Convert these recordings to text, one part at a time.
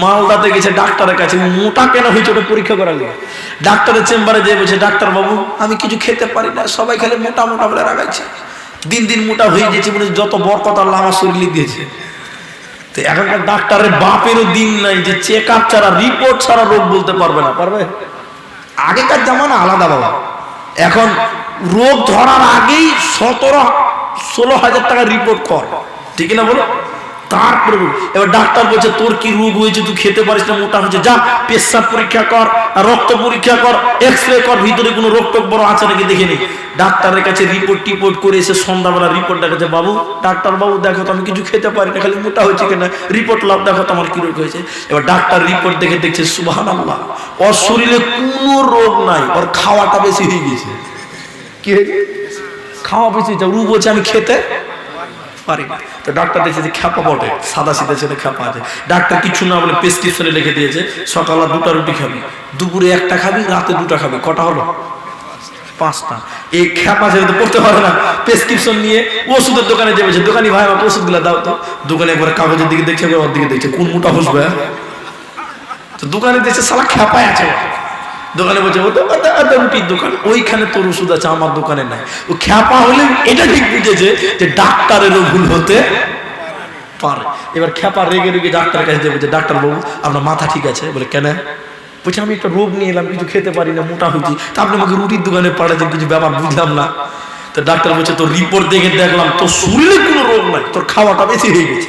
মালদাতে গেছে ডাক্তারের কাছে মোটা কেন হয়েছে ওটা পরীক্ষা করা গেল ডাক্তারের চেম্বারে যেয়ে বলছে ডাক্তার বাবু আমি কিছু খেতে পারি না সবাই খেলে মোটা মোটা বলে রাখাচ্ছে দিন দিন মোটা হয়ে গেছে মানে যত বরকত আল্লাহ আমার শরীরে দিয়েছে। তো এখনকার ডাক্তারের বাপেরও দিন নাই যে চেক আপ ছাড়া রিপোর্ট ছাড়া রোগ বলতে পারবে না। পারবে? আগেকার জামানা আলাদা বাবা। এখন রোগ ধরার আগেই সতেরো ষোলো হাজার টাকা রিপোর্ট কর। ঠিক না বলো? তারপরে রোগ। এবার ডাক্তার বলছে তোর কি রোগ হয়েছে? তুই খেতে পারিস না মোটা হয়েছে। যা পেশাব পরীক্ষা কর রক্ত পরীক্ষা কর এক্স রে কর ভিতরে কোনো রোগ টোক বড় আছে নাকি দেখে নি। ডাক্তারের কাছে রিপোর্ট টিপোর্ট করে এসে সন্ধ্যাবেলা রিপোর্ট দেখাচ্ছে বাবু ডাক্তার বাবু দেখো তো আমি কিছু খেতে পারি না খালি মোটা হয়েছে কিনা। রিপোর্ট লাভ দেখো তো আমার কি রোগ হয়েছে। এবার ডাক্তার রিপোর্ট দেখে দেখছে সুবাহান আল্লাহ ওর শরীরে কোনো রোগ নাই ওর খাওয়াটা বেশি হয়ে গেছে। কি খাওয়া বেশি হয়েছে রু বলছে আমি খেতে পারি। তো ডাক্তার দেখছে খ্যাপা বটে, সাদা সিধা ছেলে খ্যাপা আছে। ডাক্তার কিছু না বলে প্রেসক্রিপশনে লিখে দিয়েছে সকালে দুটা রুটি খাবি, দুপুরে একটা খাবি, রাতে দুটা খাবি, কটা হলো? পাঁচটা। এই খ্যাপা ছেলে তো পড়তে পারে না। প্রেসক্রিপশন নিয়ে ওষুধের দোকানে যে বলছে দোকানি ভাই, আমাকে ওষুধগুলো দাও তো। দোকানে একবার কাগজের দিকে দেখছে, একবার ওর দিকে দেখছে, কোন মোটা বসবে? তো দোকানে দেখছে সালা খ্যাপায় আছে। দোকানে বলছে ও তো রুটির দোকান, ওইখানে তোর ওষুধ আছে, আমার দোকানে নাই। ও খ্যাপা হলে এটা ঠিক বুঝেছে যে ডাক্তারেরও ভুল হতে পারে। এবার খ্যাপা রেগে রেগে ডাক্তারের কাছে বলছে, ডাক্তার বাবু, আপনার মাথা ঠিক আছে? বলে, কেন? বলছে, আমি একটা রোগ নিয়ে এলাম, কিছু খেতে পারি না, মোটা হয়েছি। তা আপনি আমাকে রুটির দোকানে পাঠাচ্ছেন কিছু ব্যাপার বুঝলাম না। তো ডাক্তার বলছে, তোর রিপোর্ট দেখে দেখলাম, তোর শরীরে কোনো রোগ নাই, তোর খাওয়াটা বেশি হয়ে গেছে।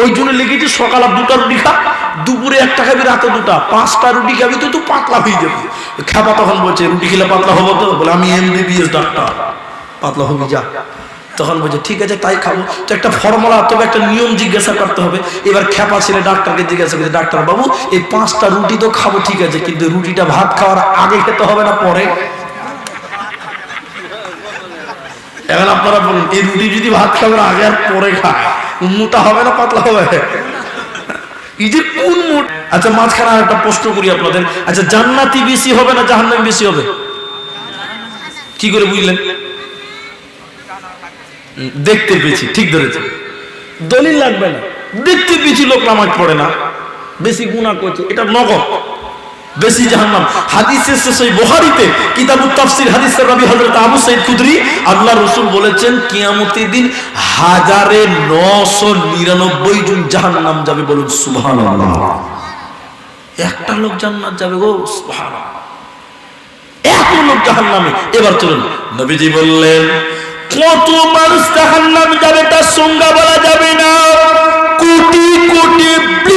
ওই জন্য লিখেছি সকালে দুটা রুটি খা, দুপুরে একটা খাবি, রাতে দুটা। পাঁচটা রুটি খাবি তো তুই পাতলা হয়ে যাবি। খাবা তখন বলছে, রুটি খেলে পাতলা হব তো? বলে, আমি এমবিবিএস ডাক্তার। পাতলা হবি, যা। তখন বলছে, ঠিক আছে, তাই খাব। তো একটা ফর্মুলা, তবে একটা নিয়ম জিজ্ঞাসা করতে হবে। এবার খেপা ছেলে ডাক্তারকে জিজ্ঞাসা করছে, ডাক্তার বাবু, এই পাঁচটা রুটি তো খাব, ঠিক আছে, কিন্তু রুটিটা ভাত খাওয়ার আগে খেতে হবে না পরে? এখন আপনারা বলুন, এই রুটি যদি ভাত খাবার আগে আর পরে খায়? মোটা হবে না পাতলা হবে? এই যে কোন মোট আচ্ছা মাঝখানে আর একটা প্রশ্ন করি আপনাদের। আচ্ছা জান্নাতি বেশি হবে না জাহান্নাম বেশি হবে? কি করে বুঝলেন? দেখতে পেয়েছি, ঠিক ধরেছে দলিল লাগবে না। দেখতে পেয়েছি লোক নামাজ পড়ে না। বেশি গুণা করছে, এটা নগদ। বেশি জাহান্নাম। হাদিসের শেষ ওই বুখারীতে, কিতাবুত তাফসীর হাদিসের রাবি হযরত আবু সাঈদ খুদরি আল্লাহ রাসূল বলেছেন, কিয়ামতের দিন হাজারে 999 জন জাহান্নাম যাবে বলুন, সুবহানাল্লাহ। একটা লোক জান্নাত যাবে গো, সুবহানাল্লাহ। এত লোক জাহান্নামে। এবার চলুন, নবীজি বললেন কত মানুষ জাহান্নামে যাবে তার সংজ্ঞা বলা যাবে না।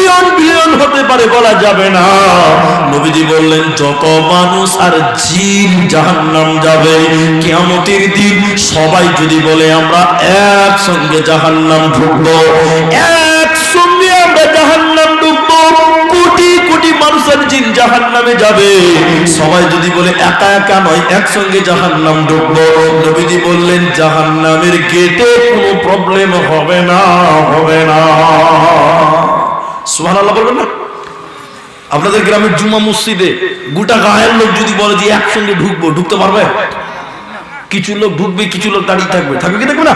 বিলিয়ন বিলিয়ন হতে পারে বলা যাবে না। নবীজি বললেন, যত মানুষ আর জিন জাহান্নাম যাবে, কিয়ামতের দিন সবাই যদি বলে, আমরা একসঙ্গে জাহান্নাম ঢুকবো, একসঙ্গে আমরা জাহান্নাম ঢুকবো, কোটি কোটি মানুষের জিন জাহান নামে যাবে। সবাই যদি বলে, একা একা নয়, একসঙ্গে জাহান নাম ঢুকবো, নবীজি বললেন জাহান নামের গেটে কোনো প্রবলেম হবে না হবে না। সুহান আল্লাহ বলবেন না? আপনাদের গ্রামের জুমা মসজিদে গোটা গায়ের লোক যদি বলে যে একসঙ্গে ঢুকবো, ঢুকতে পারবে? কিছু লোক ঢুকবে, কিছু লোক দাঁড়িয়ে থাকবে। থাকবে কি দেখবে না?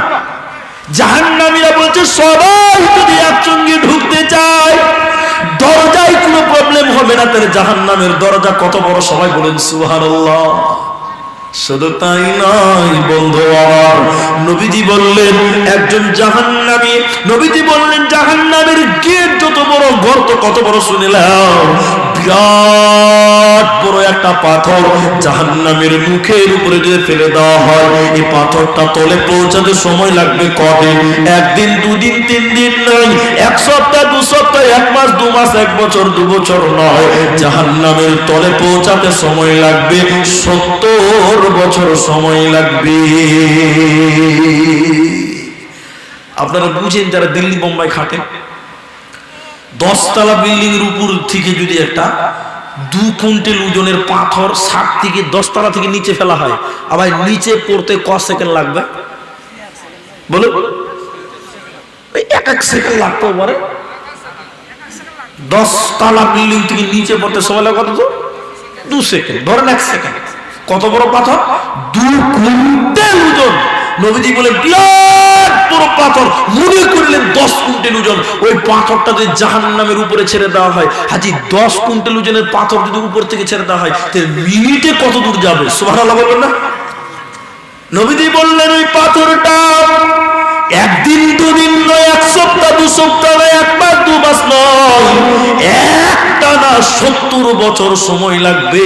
জাহান্নামীরা বলছে, সবাই যদি একসঙ্গে ঢুকতে চায়, দরজায় কোনো প্রবলেম হবে না। তাহলে জাহান্নামের দরজা কত বড়? সবাই বলেন, সুবহানাল্লাহ। শুধু তাই নয়, বন্ধু আমার, নবীজি বললেন, একজন জাহান্নামী, নবীজি বললেন, জাহান্নামের গেট যত বড় গর্ত কত বড় শুনিলাম বিরাট বড় একটা পাথর জাহান্নামের মুখের উপরে যদি ফেলে দেওয়া হয়, এই পাথরটা তলে পৌঁছাতে সময় লাগবে কদিন একদিন, দুদিন, তিন দিন নয়, এক সপ্তাহ, দু সপ্তাহ এক মাস, দু মাস, এক বছর, দু বছর নয়। জাহান্নামের তলে পৌঁছাতে সময় লাগবে, সত্তর বছর সময় লাগবে। আপনারা বুঝেন যারা দিল্লি বোম্বাই খাটেন দশতলা বিল্ডিং এর উপর থেকে যদি একটা দু কুইন্টাল ওজনের পাথর ষাট থেকে দশতলা থেকে নিচে ফেলা হয়, আবার নিচে পড়তে ক সেকেন্ড লাগবে? বলো এক এক সেকেন্ড লাগতে পারে। দশতলা বিল্ডিং থেকে নিচে পড়তে সময় লাগে কত তো দু সেকেন্ড। ধরেন এক সেকেন্ড। কত বড় পাথর? দু কুইন্টাল ওজন। নবীজি বলে বিরাট বড় পাথর। মনে করলেন, দশ কুইন্টাল ওজন। ওই পাথরটা যদি জাহান নামের উপরে ছেড়ে দেওয়া হয়, হাজি, দশ কুইন্টাল ওজনের পাথর যদি উপর থেকে ছেড়ে দেওয়া হয় তাহলে মিনিটে কত দূর যাবে? সুবাহ বলবেন না? নবীজি বললেন, ওই পাথরটা একদিন, দুদিন নয়, এক সপ্তাহ, দু সপ্তাহ নয় এক মাস দু মাস নয়। একটা না সত্তর বছর সময় লাগবে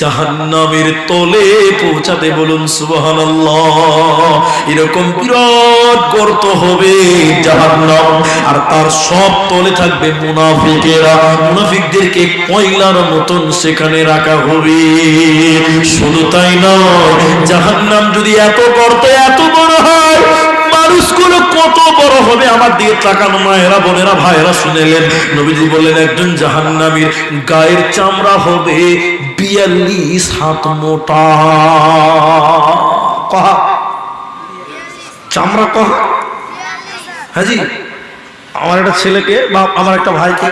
জাহান্নামের তলে পৌঁছাতে বলুন সুবহান এরকম বিরাট গর্ত হবে জাহান্নাম, আর তার সব তলে থাকবে মুনাফিকেরা। মুনাফিকদেরকে কয়লার মতন সেখানে রাখা হবে। শুধু তাই নয়, জাহান্নাম যদি এত গর্ত হবে আমার দিকে তাকানো মায়েরা বোনেরা, ভাইয়েরা শুনেলেন। নবীজি বললেন, একজন জাহান্নামীর গায়ের চামড়া হবে বিয়াল্লিশ হাত মোটা। কহা? চামড়া কহা? হাজি, আমার একটা ছেলেকে বা আমার একটা ভাইকে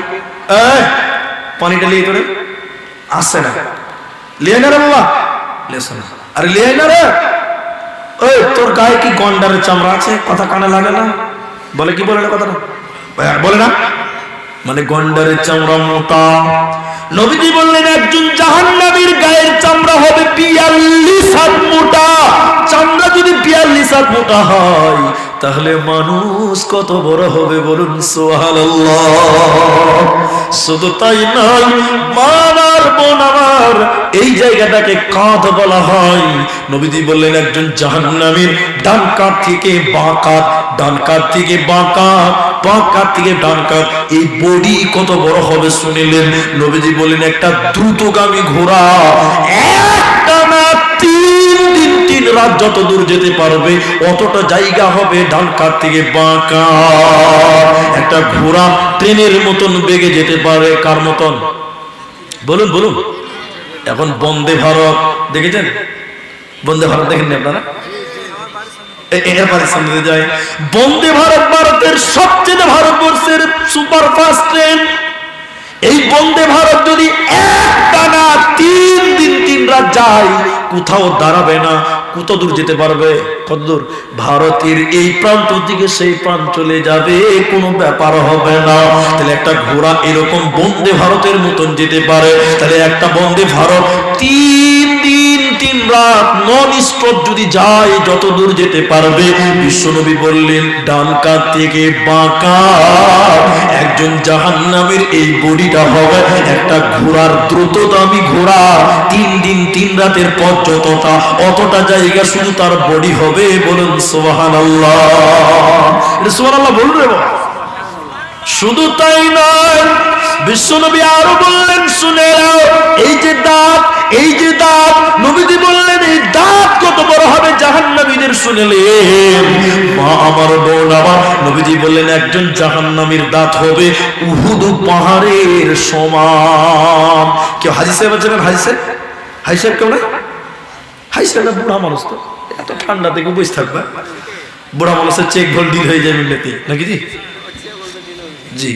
পানিটা লিয়ে তোরে। আসছে না। লিয়ে না রে বাবা। লেসো না। আরে লিয়ে না রে। ওই তোর গায়ে কি গন্ডারের চামড়া আছে? কথা কানে লাগে না। বলে কি বলে না কথাটা? বলে না। মানে গন্ডারের চামড়া মোটা। নবীজি বললেন, একজন জাহান্নামীর গায়ের চামড়া হবে বিয়াল্লিশ হাত মোটা। চামড়া যদি বিয়াল্লিশ হাত মোটা হয়, তাহলে মানুষ কত বড় হবে বলুন, সুবহানাল্লাহ। শুধু তাই নয় মানার বোন আমার, এই জায়গাটাকে কাঁধ বলা হয়। নবীজি বললেন, একজন জাহান্নামীর ডান কাঁধ থেকে বাঁ কাঁধ ডান কাঁধ থেকে বাঁ কাঁধ বাঁ কাঁধ থেকে ডান কাঁধ। এই বডি কত বড় হবে শুনিলেন নবীজি বললেন একটা দ্রুতগামী ঘোড়া তিন দিন, তিন রাত যত দূর যেতে পারবে, অতটা জায়গা হবে ডান কাঁধ থেকে বাঁ কাঁধ। একটা ঘোড়া ট্রেনের মতন বেগে যেতে পারে, কার মতন? বলুন বলুন। এখন বন্দে ভারত, দেখেছেন? বন্দে ভারত দেখেননি আপনারা? এ- এ- এর সামনে যায় বন্দে ভারত ভারতের সবচেয়ে ভারতবর্ষের ট্রেন। এই বন্দে ভারত যদি তিন দিন তিন রাত যায়, কোথাও দাঁড়াবে না, কত দূর যেতে পারবে? কত দূর? ভারতের এই প্রান্ত থেকে সেই প্রান্ত চলে যাবে, কোনো ব্যাপার হবে না। তাহলে একটা ঘোড়া এরকম বন্দে ভারতের মতন যেতে পারে। তাহলে একটা বন্দে ভারত তিন দিন রাত নন স্টপ যদি যায় যত দূর যেতে পারবে। বিশ্বনবী বললেন, ডান কাত থেকে বাঁকা একজন জাহান্নামের এই বডিটা হবে, একটা ঘোড়ার দ্রুতগামী ঘোড়া। তিন দিন, তিন রাতের পর যতটা, অতটা জায়গা শুধু তার বডি হবে বলুন সোহান আল্লাহ সোহান আল্লাহ বলুন শুধু তাই নয় বিশ্বনবী আরও বললেন, শুনে এই যে দাঁত, এই যে দাঁত, নবীজি বললেন, এই দাঁত কত বড় হবে জাহান্নামীদের শুনেলেন মা আমার বোন আমার, নবীজি বললেন, একজন জাহান্নামীর দাঁত হবে উহুদ পাহাড়ের সমান। কেউ হাজি সাহেব আছেন হাজি সাহেব হাজি সাহেব কেউ নাই? হাই সাহেব না বুড়া মানুষ তো, এত ঠান্ডা থেকে বসে থাকবে। বুড়া মানুষের চেক ভোল ডিল হয়ে যাবে এমনিতে নাকি জি? জি।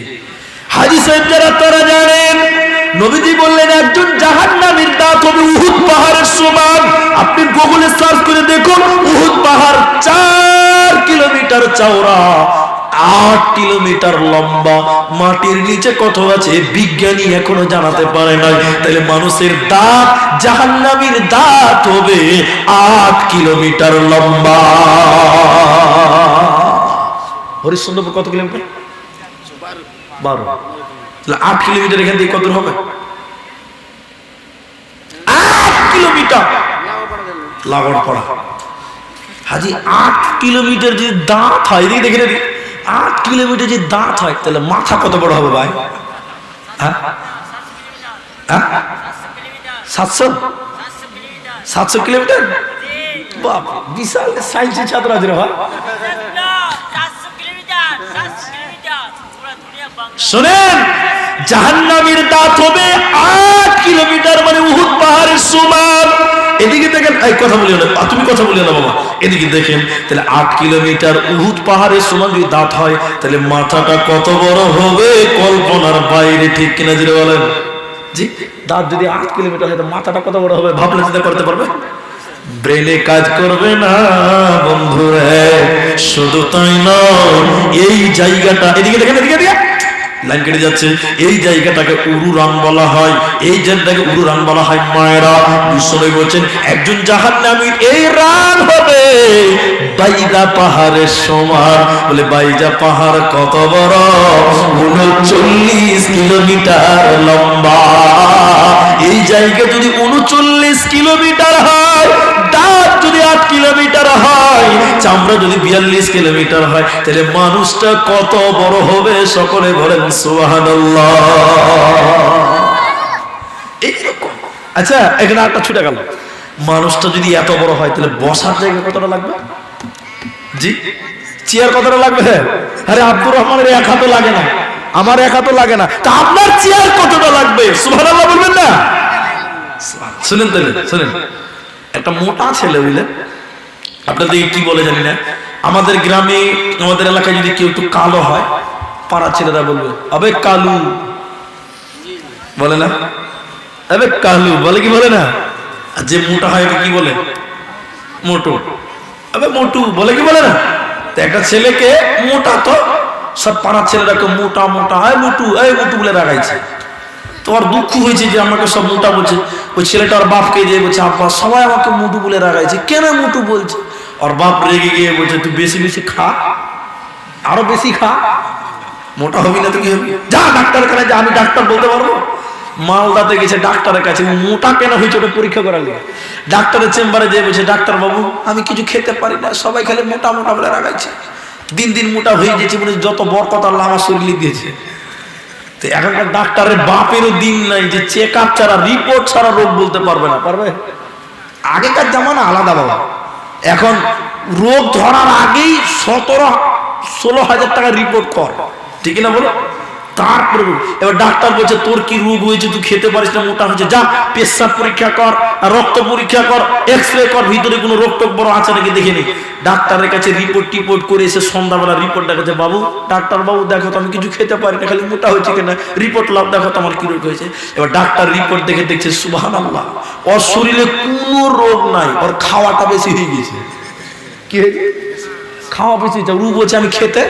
হাজি সাহেব যারা তারা জানেন, নবীজি বললেন, একজন জাহান্নামীর দাঁত হবে উহুদ পাহাড়ের সমান। আপনি গুগলে সার্চ করে দেখুন, উহুদ পাহাড় চার কিলোমিটার চওড়া, আট কিলোমিটার লম্বা। মাটির নিচে কত আছে, বিজ্ঞানী এখনও জানাতে পারে নাই। তাহলে মানুষের দাঁত জাহান্নামীর দাঁত হবে আট কিলোমিটার লম্বা। হরিশ্চন্দ্রপুর কত কিলোমিটার? বারো। তাহলে আট কিলোমিটার এখান থেকে কত হবে? আট কিলোমিটার! লাগড় পড়া। হাজি, আট কিলোমিটার যদি দাঁত হয়, এদিকে দেখে নেবি আট কিলোমিটার যদি দাঁত হয়, তাহলে মাথা কত বড় হবে ভাই? হ্যাঁ? হ্যাঁ? সাতশো? সাতশো কিলোমিটার? বাপ বিশাল সায়েন্সের ছাত্র আছে রে ভাই। শোনেন, জাহান্নামীর দাঁত হবে আট কিলোমিটার মানে উহুদ পাহাড়ের সমান। এদিকে দেখেন, এই কথা বলিও না, তুমি কথা বলিও না বাবা। এদিকে দেখেন, তাহলে আট কিলোমিটার উহুদ পাহাড়ের সমান যদি দাঁত হয়, তাহলে মাথাটা কত বড় হবে কল্পনার বাইরে, ঠিক কিনা জুড়ে বলেন? জি, দাঁত যদি আট কিলোমিটার হয় মাথাটা কত বড় হবে? ভাবলে চিন্তা করতে পারবে? ব্রেনে কাজ করবে না, বন্ধুরে, শুধু তাই নয়, এই জায়গাটা, এদিকে দেখেন, এদিকে এদিকে। লাইন কেটে যাচ্ছে। এই জায়গাটাকে বলা হয়। এই জায়গাটাকে বলা হয় মায়েরা। বলছেন, একজন জাহান্নামীর এই রান হবে। বাইদা পাহাড়ের সমান। বলে বাইজা পাহাড় কত বড়? উনচল্লিশ কিলোমিটার লম্বা। এই জায়গা যদি উনচল্লিশ কিলোমিটার হয়, দাঁত যদি আট কিলোমিটার হয় চামড়া যদি বিয়াল্লিশ কিলোমিটার হয়, তাহলে মানুষটা কত বড় হবে সকলে বলেন, সুবহানাল্লাহ। আচ্ছা এখানে একটা ছুটে গেল। মানুষটা যদি এত বড় হয়, তাহলে বসার জায়গা কতটা লাগবে? জি? চেয়ার কতটা লাগবে? আরে, আব্দুর রহমানের এক হাতও লাগে না। আমার এক হাতও লাগে না। তা আপনার চেয়ার কতটা লাগবে? সুবহানাল্লাহ বলবেন না। শুনেন তাহলে, শুনেন। একটা মোটা ছেলে বুঝলেন আপনাদের কি বলে জানি না। আমাদের গ্রামে আমাদের এলাকায় যদি কেউ একটু কালো হয়, পাড়ার ছেলেরা বলবে, আবে কালু। বলে না? আবে কালু। বলে কি বলে না? আর যে মোটা হয় কি বলে? মোটু। আবে মোটু। বলে কি বলে না? তো একটা ছেলেকে মোটা তো, সব পাড়ার ছেলেরাকে মোটা মোটা। এই মোটু এই মোটু, বলে রাগাইছে। তোমার দুঃখ হয়েছে যে আমাকে সব মোটা বলছে। ওই ছেলেটা ওর বাপকে যে বলছে, আব্বা, সবাই আমাকে মুটু বলে রাগাইছে। কেন মুটু বলছে? ওর বাপ রেগে গিয়ে বলছে তুই বেশি বেশি খা আরও বেশি খা মোটা হবি না তো কি হবি যা ডাক্তার কাছে যা আমি ডাক্তার বলতে পারব। মালদাতে গেছে ডাক্তারের কাছে, মোটা কেন হয়েছে ওটা পরীক্ষা করালে ডাক্তারের চেম্বারে যে বলছে, ডাক্তার বাবু, আমি কিছু খেতে পারি না, সবাই খালি মোটা মোটা বলে রাগাইছে। দিন দিন মোটা হয়ে গেছে মানে যত বর কথা আল্লাহ আমার শরীরে দিয়েছে। তো এখনকার ডাক্তারের বাপেরও দিন নাই যে চেক আপ ছাড়া রিপোর্ট ছাড়া রোগ বলতে পারবে না, পারবে? আগেকার জামানা আলাদা বাবা। এখন রোগ ধরার আগেই সতেরো ষোলো হাজার টাকা রিপোর্ট কর। ঠিক না বলো? তারপরে রোগ। এবার ডাক্তার বলছে, তোর কি রোগ হয়েছে? তুই খেতে পারিস না, মোটা হয়েছে। যা, পেশাব পরীক্ষা কর রক্ত পরীক্ষা কর এক্স রে কর, ভিতরে কোনো রোগ টোগ বড় আছে নাকি দেখে নি। ডাক্তারের কাছে রিপোর্ট টিপোর্ট করে এসে সন্ধ্যাবেলা রিপোর্ট দেখাচ্ছে বাবু, ডাক্তার বাবু, দেখো তো, আমি কিছু খেতে পারি না, খালি মোটা হয়েছে কিনা। রিপোর্ট লাভ দেখো তো আমার কি রোগ হয়েছে। এবার ডাক্তার রিপোর্ট দেখে দেখছে সুবাহান আল্লাহ ওর শরীরে কোনো রোগ নাই, ওর খাওয়াটা বেশি হয়ে গেছে কি হয়েছে? খাওয়া বেশি হয়েছে। রু বলছে আমি খেতে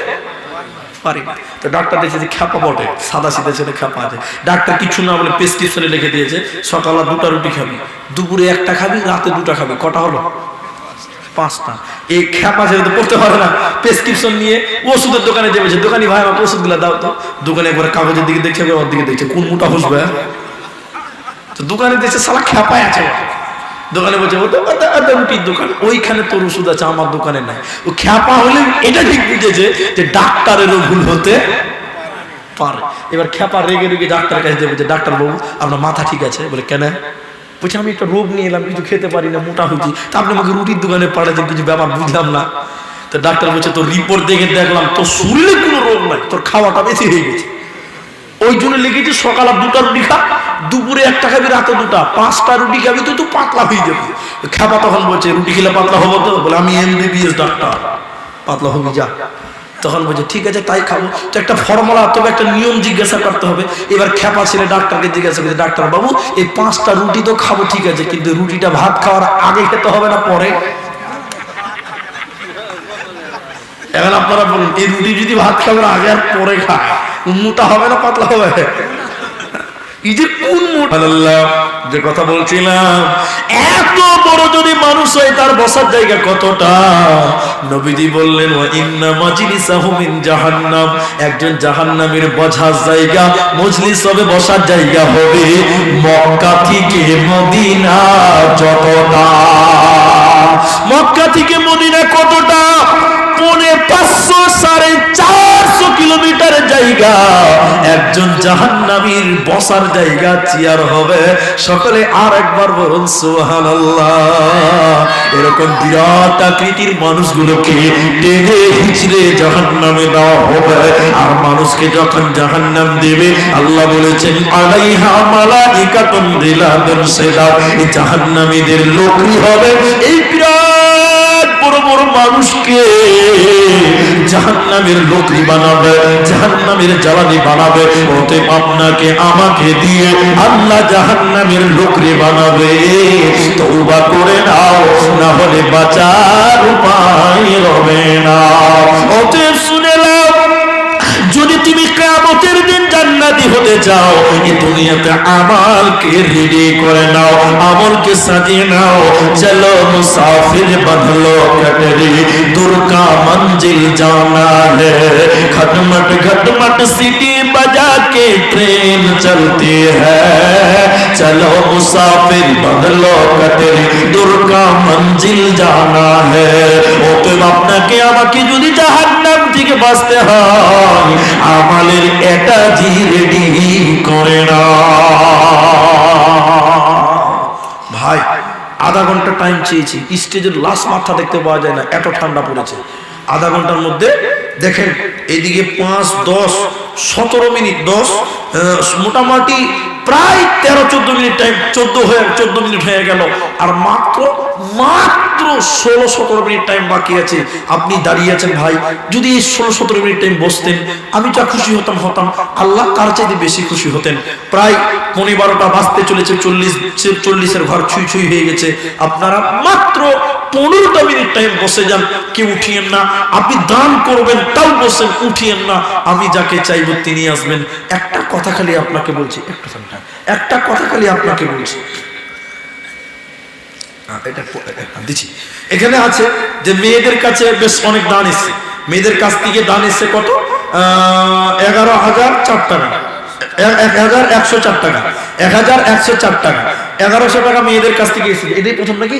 পারি। তো ডাক্তার দেখছে খ্যাপা বটে, সাদা সিধা ছেলে খ্যাপা আছে। ডাক্তার কিছু না বলে প্রেসক্রিপশনে লিখে দিয়েছে সকালে দুটা রুটি খাবি, দুপুরে একটা খাবি, রাতে দুটা খাবি, কটা হলো? পাঁচটা। এই খ্যাপা ছেলে তো পড়তে পারে না। প্রেসক্রিপশন নিয়ে ওষুধের দোকানে যাবে দোকানি, ভাই, আমাকে ওষুধগুলো দাও তো। দোকানে একবার কাগজের দিকে দেখছে ওর দিকে দেখছে। কোন মোটা হসবে তো দোকানে দেখছে, সালা খ্যাপায় আছে দোকানে বলছে, ও তো ওটা রুটির দোকান, ওইখানে তোর ওষুধ আছে, আমার দোকানে নাই। ও খ্যাপা হলে এটা ঠিক বুঝেছে যে ডাক্তারেরও ভুল হতে পারে। এবার খ্যাপা রেগে রেগে ডাক্তারের কাছে যাবে যে ডাক্তার বাবু, আপনার মাথা ঠিক আছে? বলে, কেন? বলছে, আমি একটা রোগ নিয়ে এলাম, কিছু খেতে পারি না, মোটা হয়েছি। তা আপনি আমাকে রুটির দোকানে পাঠাচ্ছেন কিছু ব্যাপার বুঝলাম না। তো ডাক্তার বলছে, তোর রিপোর্ট দেখে দেখলাম, তোর শরীরে কোনো রোগ নাই, তোর খাওয়াটা বেশি হয়ে গেছে। ওই জন্য লিখেছি সকালে দুটা রুটি খা, দুপুরে একটা খাবি, রাতে দুটা। পাঁচটা রুটি খাবি তুই তো পাতলা হয়ে যাবি। খাবা তখন বলছে, রুটি খেলে পাতলা হব তো? বলে, আমি এম এমবিবিএস ডাক্তার পাতলা হবি, যা। তখন বলছে, ঠিক আছে, তাই খাব। তো একটা ফর্মুলা তবে একটা নিয়ম জিজ্ঞাসা করতে হবে। এবার খেপা ছেলে ডাক্তারকে জিজ্ঞাসা করছে, ডাক্তার বাবু, এই পাঁচটা রুটি তো খাব, ঠিক আছে, কিন্তু রুটিটা ভাত খাওয়ার আগে খেতে হবে না পরে? এখন আপনারা বলুন, এই রুটি যদি ভাত খাবার আগে আর পরে খায় মোটা হবে না পাতলা হবে? যে কথা বলছিলাম, এত বড় যদি মানুষ হয়, তার বসার জায়গা কতটা? নবীজি বললেন, ওয়া ইন্না মাজলিসাহু মিন জাহান্নাম। একজন জাহান্নামের বসার জায়গা, মজলিস হবে, বসার জায়গা হবে মক্কা থেকে মদিনা যতটা। মক্কা থেকে মদিনা কতটা? পৌনে পাঁচশো সাড়ে চারশো কিলোমিটার জায়গা, একজন জাহান্নামীর বসার জায়গা চেয়ার হবে। সকলে আর একবার বলুন সুহান এরকম বিরাট আকৃতির মানুষগুলোকে টেনে হিচড়ে জাহান্নামে দেওয়া হবে। আর মানুষকে যখন জাহান্নাম দেবে, আল্লাহ বলেছেন, আলাইহা মালাইকাতুন দিলাদুন সেদা। এই জাহান্নামীদের লোকই হবে, এই অপর মানুষকে জাহান্নামের লোকরি বানাবে, জাহান্নামের জ্বালানি বানাবে। অতএব আপনাকে, আমাকে দিয়ে আল্লাহ জাহান্নামের লোকরি বানাবে। তওবা করে নাও না হলে বাঁচার উপায় রবে না। অতএব শুনে যদি তুমি জান্নাতি হতে চাও এই দুনিয়াতে আমালকে রেডি করে নাও আমলকে সাজিয়ে নাও চলো মুসাফির বদলো কটরি दूर का मंजिल जाना है खटमट खटमट सीटी बजा के ट्रेन चलती है चलो मुसाफिर बदलो कटरी दूर का मंजिल जाना है অতএব আপনাকে আমাকে যদি জাহান্নাম থেকে বাঁচতে হয় আমাদের এটা রেডি করে না। ভাই, আধা ঘণ্টা টাইম চেয়েছি। স্টেজের লাস্ট মাথা দেখতে পাওয়া যায় না, এত ঠান্ডা পড়েছে। আধা ঘণ্টার মধ্যে দেখেন, এদিকে পাঁচ, দশ, সতেরো মিনিট, দশ মোটামুটি প্রায় তেরো, চোদ্দ মিনিট টাইম চোদ্দ হয়ে, চোদ্দ মিনিট হয়ে গেল। আর মাত্র মাত্র ষোলো, সতেরো মিনিট টাইম বাকি আছে। আপনি দাঁড়িয়ে আছেন ভাই। যদি এই ষোলো, সতেরো মিনিট টাইম বসতেন, আমি যা খুশি হতাম হতাম। আল্লাহ তার চাইতে বেশি খুশি হতেন। প্রায় পনেরো বারোটা বাজতে চলেছে, চল্লিশ চল্লিশের ঘর ছুঁই ছুঁই হয়ে গেছে। আপনারা মাত্র পনেরোটা মিনিট টাইম বসে যান, কেউ উঠিয়েন না। আপনি দান করবেন, তাও বসেন, উঠিয়েন না। আমি যাকে চাইব, তিনি আসবেন। একটা কথা খালি আপনাকে বলছি, একটু। একটা কথা খালি আপনাকে বলছি। এটা দিচ্ছি। এখানে আছে যে মেয়েদের কাছে বেশ অনেক দান এসছে। মেয়েদের কাছ থেকে দান এসছে কত? এগারো হাজার চার টাকা। এক হাজার একশো চার টাকা। এক হাজার একশো চার টাকা। এগারোশো টাকা মেয়েদের কাছ থেকে এসেছে। এটাই প্রথম নাকি?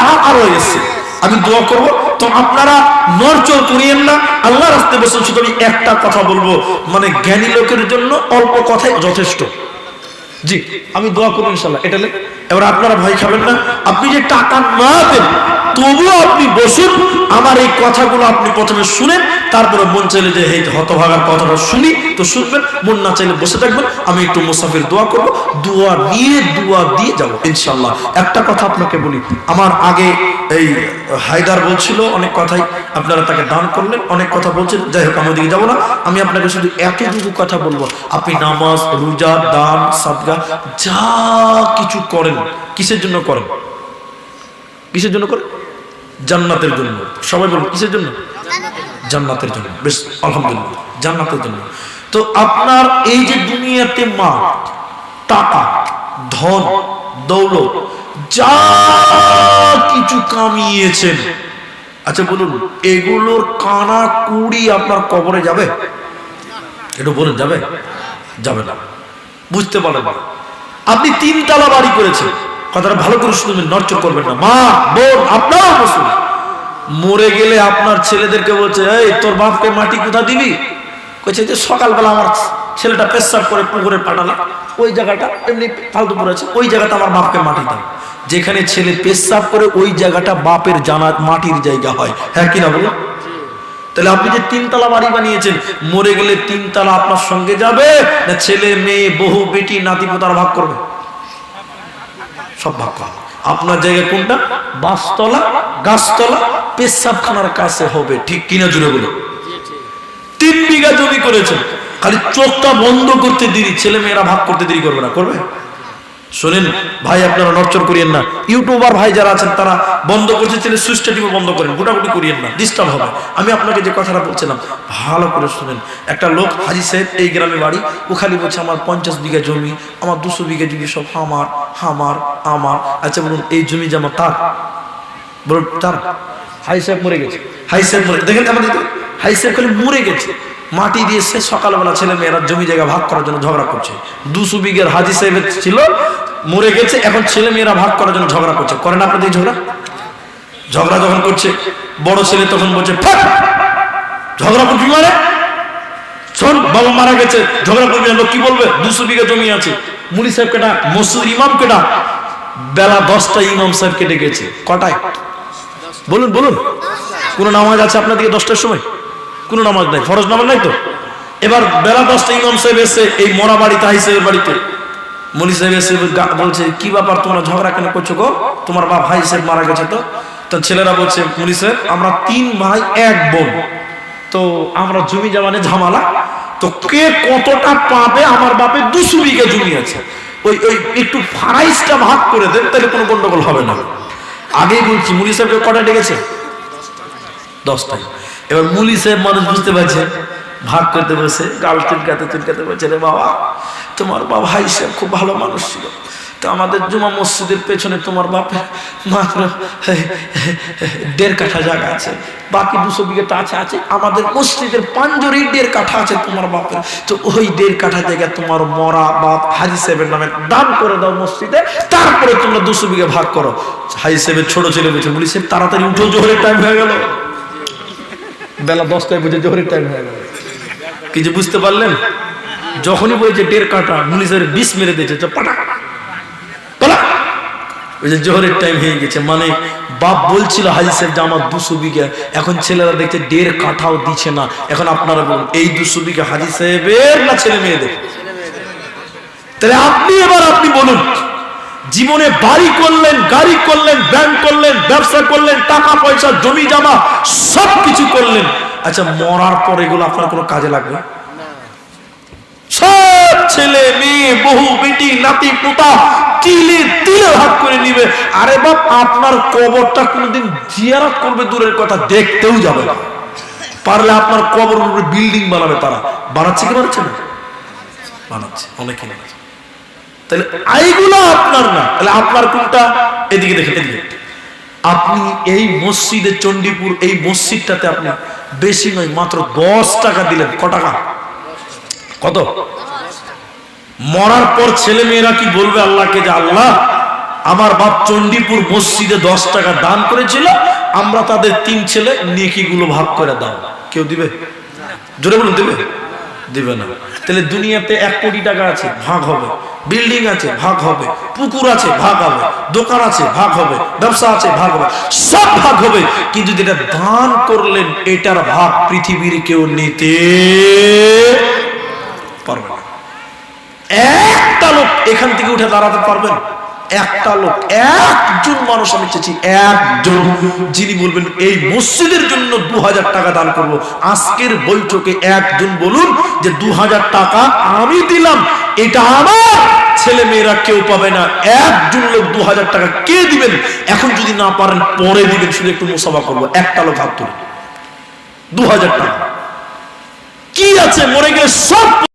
আর আরও এসছে। আমি দোয়া করব তো আপনারা নড়চড় করিয়েন না। আল্লাহ রাস্তে বসে শুধু আমি একটা কথা বলব। মানে জ্ঞানী লোকের জন্য অল্প কথাই যথেষ্ট। জি, আমি দোয়া করব ইনশাল্লাহ। এটা এবার আপনারা ভয় খাবেন না। আপনি যে টাকা না দেন তবুও আপনি বসুন। আমার এই কথাগুলো আপনি প্রথমে শুনেন, তারপরে মন চাইলে যে এই হতভাগার কথাটা শুনি, তো শুনবেন, মন না চাইলে বসে থাকবেন। আমি একটু মুসাফির দোয়া করব, দোয়া নিয়ে, দোয়া দিয়ে যাব ইনশাল্লাহ একটা কথা আপনাকে বলি, আমার আগে এই হায়দার বলছিল অনেক কথাই, আপনারা তাকে দান করলেন, অনেক কথা বলছেন, যাই হোক, আমি ওদিকে যাব না। আমি আপনাকে শুধু একে দুটো কথা বলব। আপনি নামাজ, রোজা, দান, সাদগা, যা কিছু করেন, কিসের জন্য করেন? কিসের জন্য করেন? জান্নাতের জন্য। সবাই বলুন, কিসের জন্য? জান্নাতের জন্য। বেশ, আলহামদুলিল্লাহ, জান্নাতের জন্য। তো আপনার এই যে দুনিয়াতে মা টাকা, ধন, দৌলত, যা কিছু কামিয়েছেন আচ্ছা বলুন, এগুলোর কানা কুড়ি আপনার কবরে যাবে? একটু বলুন, যাবে? যাবে না। বুঝতে পারলেন না। আপনি তিনতলা বাড়ি করেছেন। কথাটা ভালো করে শুনবেন নড়চড় করবেন না। মা, বোন আপনারাও বসুন মরে গেলে আপনার ছেলেদেরকে বলছে, এই, তোর বাপকে মাটি কোথা দিবি? কইছে, যে সকালবেলা আমার ছেলেটা পেশাব করে পুকুরে পাঠালাম। ওই জায়গাটা এমনি ফালতু পড়ে আছে, ওই জায়গাটা আমার বাপকে মাটি দাও। যেখানে ছেলে পেশাব করে, ওই জায়গাটা বাপের জানা মাটির জায়গা হয়। হ্যাঁ কিনা বলুন? তাহলে আপনি যে তিনতলা বাড়ি বানিয়েছেন, মরে গেলে তিনতলা আপনার সঙ্গে যাবে, না ছেলে, মেয়ে বহু বেটি নাতি পোতার ভাগ করবে? সব ভাগ করা। আপনার জায়গা কোনটা? বাসতলা, গাছতলা, পেশাবখানার কাছে হবে। ঠিক কিনা জুড়ে বলে তিন বিঘা জমি করেছেন। খালি চোখটা বন্ধ করতে দেরি ছেলে মেয়েরা ভাগ করতে দেরি করবে না। করবে? শোনেন, ভাই আপনারা নড়চড় করিয়েন না। ইউটিউবার ভাই যারা আছেন, তারা বন্ধ করতে চাইলে সুইচটা বন্ধ করেন, গোটাগুটি করিয়েন না ডিস্টার্ব হবে। আমি আপনাকে যে কথাটা বলছিলাম, ভালো করে শুনেন। একটা লোক হাজি সাহেব, এই গ্রামে বাড়ি ও খালি বলছে, আমার পঞ্চাশ বিঘা জমি, আমার দুশো বিঘা জমি সব আমার আমার আমার। আচ্ছা বলুন, এই জমি যে আমার, তার? বলুন, তার? হাই সাহেব মরে গেছে। হাই সাহেব মরে দেখেন আমাদের হাই সাহেব খালি মরে গেছে। মাটি দিয়ে সে সকালবেলা ছেলে মেয়েরা জমি জায়গা ভাগ করার জন্য ঝগড়া করছে। দুশো বিঘের হাজি সাহেবের ছিল, মরে গেছে, এখন ছেলে মেয়েরা ভাগ করার জন্য ঝগড়া করছে। করেন আপনাদের এই ঝগড়া? ঝগড়া যখন করছে, বড় ছেলে তখন বলছে "ফাক! ঝগড়া করবি মানে? শোন, বাবা মারা গেছে, ঝগড়া করবি না কি বলবে? দুশো বিঘা জমি আছে। মুলি সাহেব কেটা মসুদ ইমাম কেটা? বেলা দশটা ইমাম সাহেবকে ডেকেছে। কটায়? বলুন বলুন। কোন নামাজ আছে আপনাদেরকে দশটার সময়? কোন নামাজ নাই, ফরজ নামাজ নাই তো? এবার বেলা দশটা ইমাম সাহেব এসে এই মরা বাড়ি তাহি সাহেবের বাড়িতে। মলি সাহেব এসে বলছে, কি ব্যাপার তোমরা ঝগড়া কেন করছ গো? তোমার বাপ ভাই সাহেব মারা গেছে তো? তো ছেলেরা বলছে পুলিশ সাহেব, আমরা তিন ভাই, এক বোন। তো আমরা জমি জমানে ঝামালা। তো কে কতটা পাবে আমার বাপে দুশো বিঘা জমি আছে? ওই ওই একটু ফারাইসটা ভাগ করে দেন, তাহলে কোনো গন্ডগোল হবে না। আগেই বলছি মুলি সাহেবকে কটা ডেকেছে? দশটায়। এবার মুলি সাহেব মানুষ বুঝতে পারছে, ভাগ করতে বসে গাল চুলকাতে চুলকাতে বলছে, রে বাবা, তোমার বাবা হাই হিসেব খুব ভালো মানুষ ছিল। তো আমাদের জুমা মসজিদের পেছনে তোমার বাপের মাত্র দেড় কাঠা জায়গা আছে। বাকি দুশো বিঘাটা আছে আছে। আমাদের মসজিদের পাঞ্জরেই দেড় কাঠা আছে তোমার বাপের। তো ওই দেড় কাঠা জায়গা তোমার মরা বাপ হাজি সাহেবের নামে দান করে দাও মসজিদে, তারপরে তোমরা দুশো বিঘা ভাগ করো। হাজি সাহেবের ছোট ছেলে বলছে বলি সাহেব, তাড়াতাড়ি উঠো, জোহরের টাইম হয়ে গেল। বেলা দশটায় বুঝে জোহরের টাইম হয়ে গেল। কিছু বুঝতে পারলেন? যখনই বলছে দেড় কাটা মুনিশের বিষ মেরে দিয়েছে পাটা ওই যে জোহরের টাইম হয়ে গেছে মানে বাপ বলছিল হাজি সাহেব যে আমার দুশো বিঘা এখন ছেলেরা দেখছে দেড় কাঠাও দিচ্ছে না। এখন আপনারা বলুন, এই দুশো বিঘা হাজি সাহেবের না ছেলে মেয়েদের? তাহলে আপনি এবার আপনি বলুন। জীবনে বাড়ি করলেন, গাড়ি করলেন ব্যাংক করলেন, ব্যবসা করলেন, টাকা পয়সা, জমি জমা সব কিছু করলেন। আচ্ছা মরার পর এগুলো আপনার কোনো কাজে লাগবে? সব ছেলে মেয়ে বহু বেটি, নাতি, পোতা তিলে তিলে ভাগ করে নিবে। আরে বাপ, আপনার কবরটা কোনোদিন জিয়ারত করবে দূরের কথা, দেখতেও যাবে না। পারলে আপনার কবর উপরে বিল্ডিং বানাবে তারা। বানাচ্ছে কি বানাচ্ছে না? বানাচ্ছে, অনেকে বানাচ্ছে। তাহলে আইগুলো আপনার না। তাহলে আপনার কোনটা? এদিকে দেখেন, এদিকে। আপনি এই মসজিদে চণ্ডীপুর, এই মসজিদটাতে আপনি বেশি নয়, মাত্র দশ টাকা দিলেন। ক টাকা? কত? মরার পর ছেলে মেয়েরা কি বলবে আল্লাহকে যে, আল্লাহ, আমার বাপ চণ্ডীপুর মসজিদে দশ টাকা দান করেছিল, আমরা তাদের তিন ছেলে নেকিগুলো ভাগ করে দাও। কেউ দিবে? জোরে বলুন, দিবে? দিবে না। তাহলে দুনিয়াতে এক কোটি টাকা আছে, ভাগ হবে। বিল্ডিং আছে, ভাগ হবে। পুকুর আছে, ভাগ হবে। দোকান আছে, ভাগ হবে। ব্যবসা আছে, ভাগ হবে। সব ভাগ হবে। কিন্তু যেটা দান করলেন, এটার ভাগ পৃথিবীর কেউ নিতে পারবে না। একটা লোক এখান থেকে উঠে দাঁড়াতে পারবেন? একটা লোক, একজন মানুষ আমি চেয়েছি, একজন। যিনি বলবেন, এই মসজিদের জন্য দু হাজার টাকা দান করব। আজকের বৈঠকে একজন বলুন যে দু হাজার টাকা আমি দিলাম। এটা আমার ছেলে মেয়েরা কেউ পাবে না। একজন লোক দু হাজার টাকা কে দিবেন? এখন যদি না পারেন, পরে দিবেন, শুধু একটু মোসাফা করব। একটা লোক হাত তুলে। দু হাজার টাকা। কি আছে? মরে গেলে সব